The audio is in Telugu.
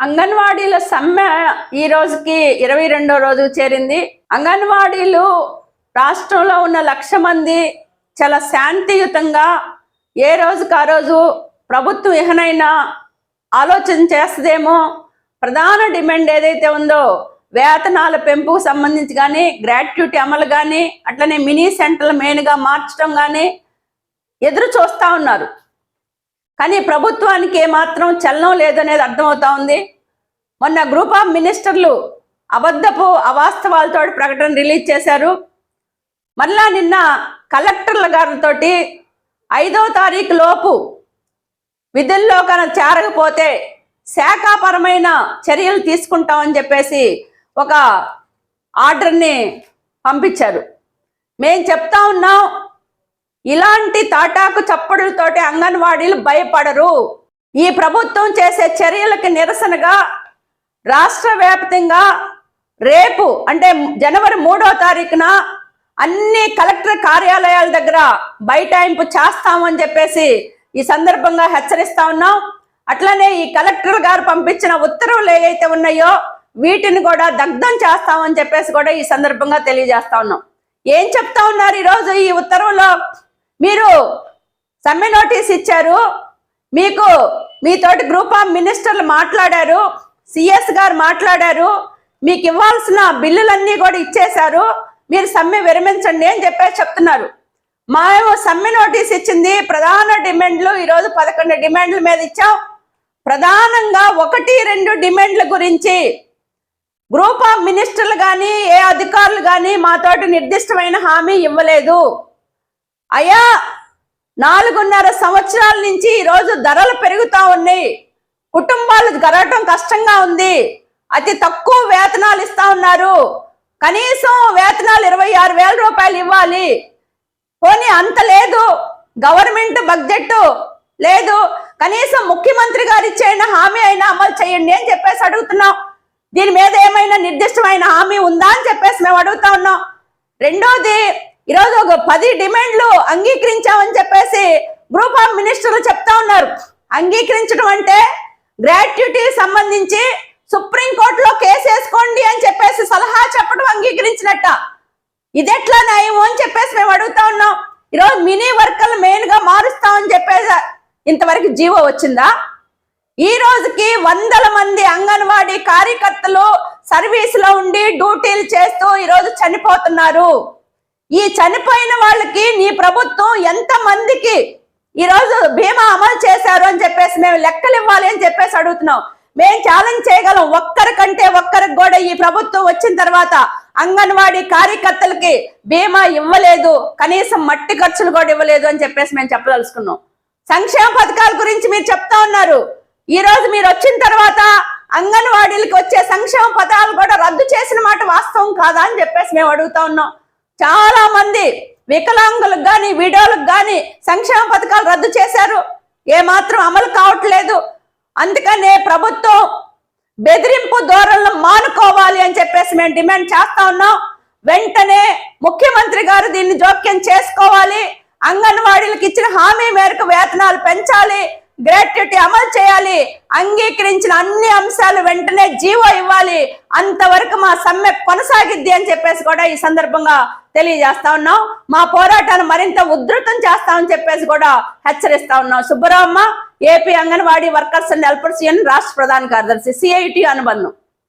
అంగన్వాడీల సమ్మె ఈ రోజుకి ఇరవై రెండో రోజు చేరింది. అంగన్వాడీలు రాష్ట్రంలో ఉన్న లక్ష మంది చాలా శాంతియుతంగా ఏ రోజుకు ఆ రోజు ప్రభుత్వం ఏమైనా ఆలోచన చేస్తుందేమో ప్రధాన డిమాండ్ ఏదైతే ఉందో వేతనాల పెంపుకు సంబంధించి కానీ గ్రాట్యుటీ అమలు కానీ అట్లనే మినీ సెంటర్లు మెయిన్గా మార్చడం కానీ ఎదురు చూస్తూ ఉన్నారు. కానీ ప్రభుత్వానికి ఏమాత్రం చలనం లేదనేది అర్థమవుతా ఉంది. మొన్న గ్రూప్ ఆఫ్ మినిస్టర్లు అబద్ధపు అవాస్తవాలతో ప్రకటన రిలీజ్ చేశారు. మరలా నిన్న కలెక్టర్ల గారితో ఐదో తారీఖు లోపు విధుల్లో కనుక చేరకపోతే శాఖాపరమైన చర్యలు తీసుకుంటామని చెప్పేసి ఒక ఆర్డర్ని పంపించారు. మేము చెప్తా ఉన్నాం ఇలాంటి తాటాకు చప్పడులతోటి అంగన్వాడీలు భయపడరు. ఈ ప్రభుత్వం చేసే చర్యలకు నిరసనగా రాష్ట్ర వ్యాప్తంగా రేపు అంటే జనవరి మూడో తారీఖున అన్ని కలెక్టర్ కార్యాలయాల దగ్గర బైటాయింపు చేస్తామని చెప్పేసి ఈ సందర్భంగా హెచ్చరిస్తా ఉన్నాం. అట్లనే ఈ కలెక్టర్ గారు పంపించిన ఉత్తర్వులు ఏవైతే ఉన్నాయో వీటిని కూడా దగ్ధం చేస్తామని చెప్పేసి కూడా ఈ సందర్భంగా తెలియజేస్తా ఉన్నాం. ఏం చెప్తా ఉన్నారు ఈరోజు ఈ ఉత్తర్వులో? మీరు సమ్మె నోటీస్ ఇచ్చారు. మీకు మీతోటి గ్రూప్ ఆఫ్ మినిస్టర్లు మాట్లాడారు. సిఎస్ గారు మాట్లాడారు. మీకు ఇవ్వాల్సిన బిల్లులన్నీ కూడా ఇచ్చేశారు. మీరు సమ్మె విరమించండి అని చెప్పేసి చెప్తున్నారు. మేము సమ్మె నోటీస్ ఇచ్చింది. ప్రధాన డిమాండ్లు ఈరోజు పదకొండు డిమాండ్ల మీద ఇచ్చాం. ప్రధానంగా ఒకటి రెండు డిమాండ్ల గురించి గ్రూప్ ఆఫ్ మినిస్టర్లు కానీ ఏ అధికారులు కానీ మాతోటి నిర్దిష్టమైన హామీ ఇవ్వలేదు. అయ్యా నాలుగున్నర సంవత్సరాల నుంచి ఈరోజు ధరలు పెరుగుతూ ఉన్నాయి. కుటుంబాలు గడవటం కష్టంగా ఉంది. అతి తక్కువ వేతనాలు ఇస్తా ఉన్నారు. కనీసం వేతనాలు ఇరవై ఆరు వేల రూపాయలు ఇవ్వాలి. పోనీ అంత లేదు. గవర్నమెంట్ బడ్జెట్ లేదు. కనీసం ముఖ్యమంత్రి గారు ఇచ్చిన హామీ అయినా అమలు చేయండి అని చెప్పేసి అడుగుతున్నాం. దీని మీద ఏమైనా నిర్దిష్టమైన హామీ ఉందా అని చెప్పేసి మేము అడుగుతా ఉన్నాం. రెండోది ఈరోజు ఒక పది డిమాండ్లు అంగీకరించామని చెప్పేసి గ్రూప్ ఆఫ్ మినిస్టర్లు చెప్తా ఉన్నారు. అంగీకరించడం అంటే గ్రాట్యుటీ సంబంధించి సుప్రీంకోర్టులో కేసు వేసుకోండి అని చెప్పేసి సలహా చెప్పడం అంగీకరించినట్ట. ఇదెట్లా న్యాయము అని చెప్పేసి మేము అడుగుతా ఉన్నాం. ఈరోజు మినీ వర్కర్లు మెయిన్గా మారుస్తామని చెప్పేసి ఇంతవరకు జీవో వచ్చిందా? ఈ రోజుకి వందల మంది అంగన్వాడీ కార్యకర్తలు సర్వీసులో ఉండి డ్యూటీలు చేస్తూ ఈరోజు చనిపోతున్నారు. ఈ చనిపోయిన వాళ్ళకి నీ ప్రభుత్వం ఎంత మందికి ఈరోజు బీమా అమలు చేశారు అని చెప్పేసి మేము లెక్కలు ఇవ్వాలి అని చెప్పేసి అడుగుతున్నాం. మేము ఛాలెంజ్ చేయగలం. ఒక్కరికంటే ఒక్కరికి కూడా ఈ ప్రభుత్వం వచ్చిన తర్వాత అంగన్వాడీ కార్యకర్తలకి బీమా ఇవ్వలేదు. కనీసం మట్టి ఖర్చులు కూడా ఇవ్వలేదు అని చెప్పేసి మేము చెప్పదలుచుకున్నాం. సంక్షేమ పథకాల గురించి మీరు చెప్తా ఉన్నారు. ఈ రోజు మీరు వచ్చిన తర్వాత అంగన్వాడీలకు వచ్చే సంక్షేమ పథకాలు కూడా రద్దు చేసిన మాట వాస్తవం కాదా అని చెప్పేసి మేము అడుగుతా ఉన్నాం. చాలా మంది వికలాంగులకు కానీ విడోలకు కానీ సంక్షేమ పథకాలు రద్దు చేశారు. ఏమాత్రం అమలు కావట్లేదు. అందుకనే ప్రభుత్వం బెదిరింపు ధోరణులు మానుకోవాలి అని చెప్పేసి మేము డిమాండ్ చేస్తా ఉన్నాం. వెంటనే ముఖ్యమంత్రి గారు దీన్ని జోక్యం చేసుకోవాలి. అంగన్వాడీలకు ఇచ్చిన హామీ మేరకు వేతనాలు పెంచాలి. గ్రాట్యుటీ అమలు చేయాలి. అంగీకరించిన అన్ని అంశాలు వెంటనే జీవో ఇవ్వాలి. అంతవరకు మా సమ్మె కొనసాగిద్ది అని చెప్పేసి కూడా ఈ సందర్భంగా తెలియజేస్తా ఉన్నాం. మా పోరాటాన్ని మరింత ఉధృతం చేస్తామని చెప్పేసి కూడా హెచ్చరిస్తా ఉన్నాం. Subbaramma AP anganwadi workers and helpers union రాష్ట్ర ప్రధాన కార్యదర్శి సిఐటి అనుబంధం.